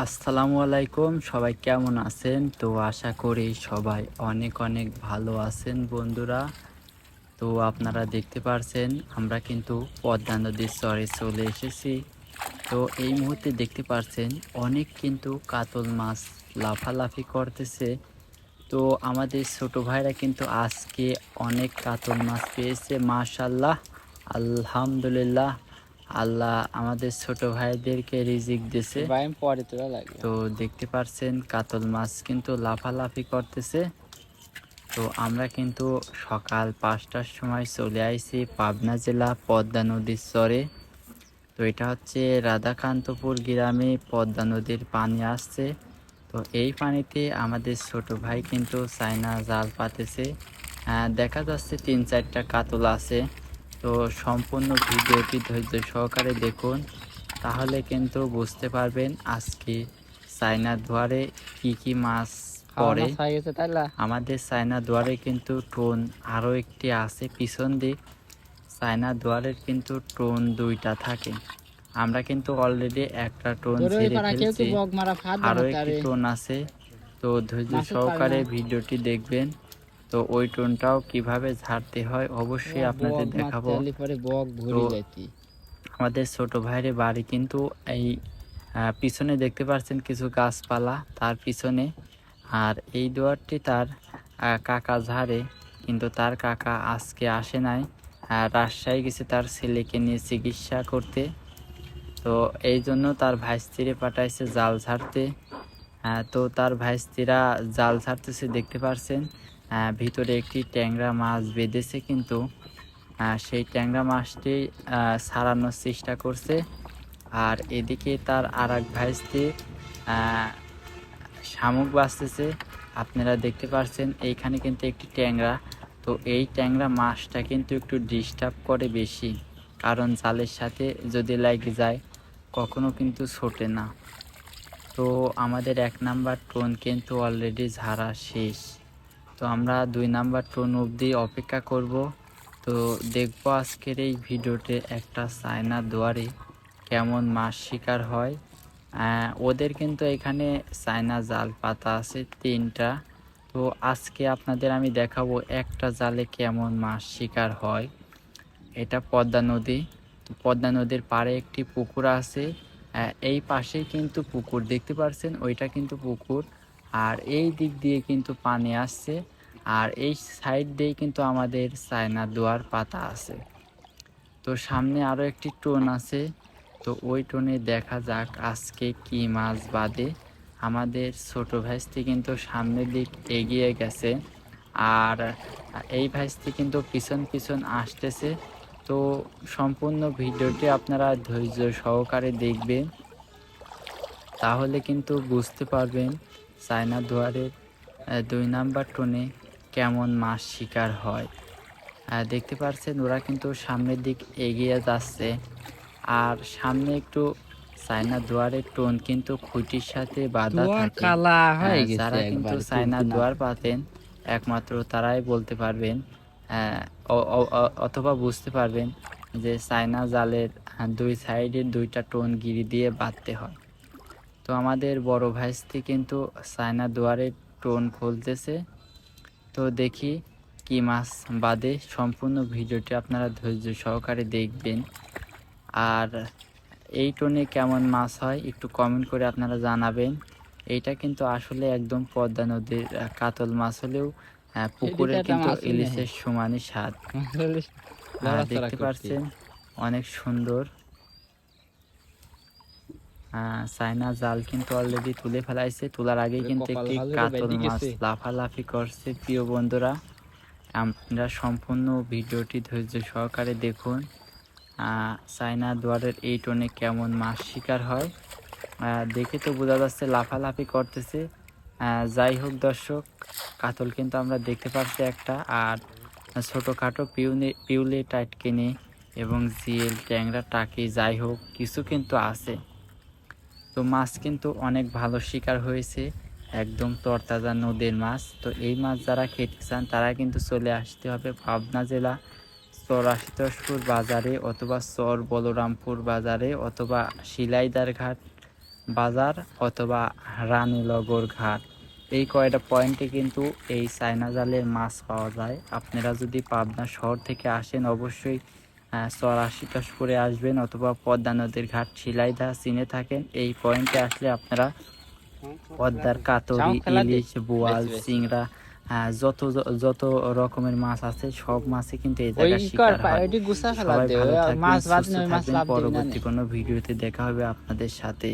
আসসালামু আলাইকুম, সবাই কেমন আছেন? তো আশা করি সবাই অনেক অনেক ভালো আছেন বন্ধুরা। তো আপনারা দেখতে পারছেন, আমরা কিন্তু পদ্মা নদীর চরে চলে এসেছি। তো এই মুহূর্তে দেখতে পারছেন, অনেক কিন্তু কাতল মাছ লাফালাফি করতেছে। তো আমাদের ছোট ভাইরা কিন্তু আজকে অনেক কাতল মাছ পেয়েছে মাশাল্লাহ আলহামদুলিল্লাহ। আল্লাহ আমাদের ছোট ভাইদেরকে রিজিক দিছে তো দেখতে পারছেন কাতল মাছ কিন্তু লাফালাফি করতেছে। তো আমরা কিন্তু সকাল পাঁচটার সময় চলে আইছি পাবনা জেলা পদ্মা নদীর চরে। তো এটা হচ্ছে রাধাকান্তপুর গ্রামে পদ্মা নদীর পানি আসছে। তো এই পানিতে আমাদের ছোট ভাই কিন্তু চায়না জাল পাতেছে। আহ, দেখা যাচ্ছে তিন চারটা কাতল আছে। তো সম্পূর্ণ ভিডিওটি ধৈর্য সহকারে দেখুন তাহলে কিন্তু বুঝতে পারবেন আজকে চায়না দুয়ারে কি কি মাছ তাইলা আমাদের চায়না দুয়ারে কিন্তু টোন আরও একটি আছে পিছন দিক। চায়না দুয়ারের কিন্তু টোন দুইটা থাকে। আমরা কিন্তু অলরেডি একটা টোন ছেড়ে ফেলছি। আরও একটি টোন আছে। তো ধৈর্য সহকারে ভিডিওটি দেখবেন। তো ওই টোনটাও কীভাবে ঝাড়তে হয় অবশ্যই আপনাদের দেখাবো। আমাদের ছোট ভাইয়ের বাড়ি কিন্তু এই পিছনে দেখতে পাচ্ছেন কিছু গাছপালা তার পিছনে। আর এই দুয়ারটি তার কাকা ঝাড়ে কিন্তু তার কাকা আজকে আসে নাই। রাজশাহী গেছে তার ছেলেকে নিয়ে চিকিৎসা করতে। তো এই জন্য তার ভাইস্তিরে পাঠাইছে জাল ঝাড়তে। তো তার ভাইস্তিরা জাল ছাড়তেছে দেখতে পারছেন। ভিতরে একটি ট্যাংরা মাছ বেঁধেছে কিন্তু সেই ট্যাংরা মাছটি ছাড়ানোর চেষ্টা করছে। আর এদিকে তার আর এক ভাইস্তি আহ, শামুক বাঁচতেছে। আপনারা দেখতে পাচ্ছেন এইখানে কিন্তু একটি ট্যাংরা। তো এই ট্যাংরা মাছটা কিন্তু একটু ডিস্টার্ব করে বেশি কারণ জালের সাথে যদি লাগে যায় কখনো কিন্তু ছোটে না। তো আমাদের এক নাম্বার টোন কিন্তু অলরেডি ঝাড়া শেষ। তো আমরা দুই নাম্বার টোন অবধি অপেক্ষা করব। তো দেখব আজকের এই ভিডিওতে একটা চায়না দুয়ারে কেমন মাছ শিকার হয়। ওদের কিন্তু এখানে চায়না জাল পাতা আছে তিনটা। তো আজকে আপনাদের আমি দেখাবো একটা জালে কেমন মাছ শিকার হয়। এটা পদ্মা নদী। তো পদ্মা নদীর পাড়ে একটি পুকুর আছে। এই পাশেই কিন্তু পুকুর, দেখতে পাচ্ছেন ওইটা কিন্তু পুকুর। আর এই দিক দিয়ে কিন্তু পানি আসছে। আর এই সাইড দিয়ে কিন্তু আমাদের চায়না দুয়ার পাতা আছে। তো সামনে আরও একটি টোন আছে। তো ওই টোনে দেখা যাক আজকে কি মাছ বাদে। আমাদের ছোট ভাইসটি কিন্তু সামনের দিক এগিয়ে গেছে। আর এই ভাইসটি কিন্তু পিছন পিছন আসতেছে। তো সম্পূর্ণ ভিডিওটি আপনারা ধৈর্য সহকারে দেখবেন। তাহলে কিন্তু বুঝতে পারবেন চায়না দুয়ারের দুই নাম্বার টোনে কেমন মাছ শিকার হয়। দেখতে পাচ্ছেন ওরা কিন্তু সামনের দিক এগিয়ে যাচ্ছে। আর সামনে একটু চায়না দুয়ারের টোন কিন্তু খুঁটির সাথে বাঁধা থাকে। হয়ে যারা কিন্তু চায়না দুয়ার পাতেন একমাত্র তারাই বলতে পারবেন। অথবা বুঝতে পারবেন যে চায়না জালের দুই সাইডে দুইটা টোন গিরি দিয়ে বাঁধতে হয়। তো আমাদের বড় ভাইস্তি কিন্তু চায়না দুয়ারের টোন খুলতেছে। তো দেখি কি মাছ বাদে সম্পূর্ণ ভিডিওটি আপনারা ধৈর্য সহকারে দেখবেন। আর এই টোনে কেমন মাছ হয় একটু কমেন্ট করে আপনারা জানাবেন। এইটা কিন্তু আসলে একদম পদ্মা নদীর কাতল মাছ হলেও পুকুরে কিন্তু ইলিশের সমানই স্বাদ। দেখতে করছে। পাচ্ছেন অনেক সুন্দর। চায়না জাল কিন্তু অলরেডি তুলে ফেলাইছে। তোলার আগে কিন্তু একটি কাতল মাছ লাফালাফি করছে প্রিয় বন্ধুরা। আপনারা সম্পূর্ণ ভিডিওটি ধৈর্য সহকারে দেখুন। চায়না দুয়ারের এই টোনে কেমন মাছ শিকার হয়। দেখে তো বোঝা যাচ্ছে লাফালাফি করতেছে। যাই হোক দর্শক কাতল কিন্তু আমরা দেখতে পাচ্ছি একটা। আর ছোটোখাটো পিউনে পিউলে টাইটকেনে এবং জিএল ট্যাংরা টাকি যাই হোক কিছু কিন্তু আছে। তো মাছ কিন্তু অনেক ভালো শিকার হয়েছে, একদম তরতাজা নদীর মাছ। তো এই মাছ যারা খেতে চান, তারা কিন্তু চলে আসতে হবে পাবনা জেলা চর আশিতসপুর বাজারে অথবা চর বলরামপুর বাজারে অথবা শিলাইদার ঘাট বাজার অথবা রানীনগর ঘাট। এই কয়টা পয়েন্টে কিন্তু এই চায়না জালের মাছ পাওয়া যায়। আপনারা যদি পাবনা শহর থেকে আসেন, অবশ্যই চর করে আসবেন অথবা পদ্মা নদীর ঘাট শিলাইদা চিনে থাকেন। এই পয়েন্টে আসলে আপনারা পদ্মার কাতরি ইলিশ বোয়াল। চিংড়া আহ, যত যত রকমের মাছ আছে সব মাছে কিন্তু এই জায়গায় শিকার হয়। সবাই ভালো থাকবেন পরবর্তী কোনো ভিডিওতে দেখা হবে আপনাদের সাথে।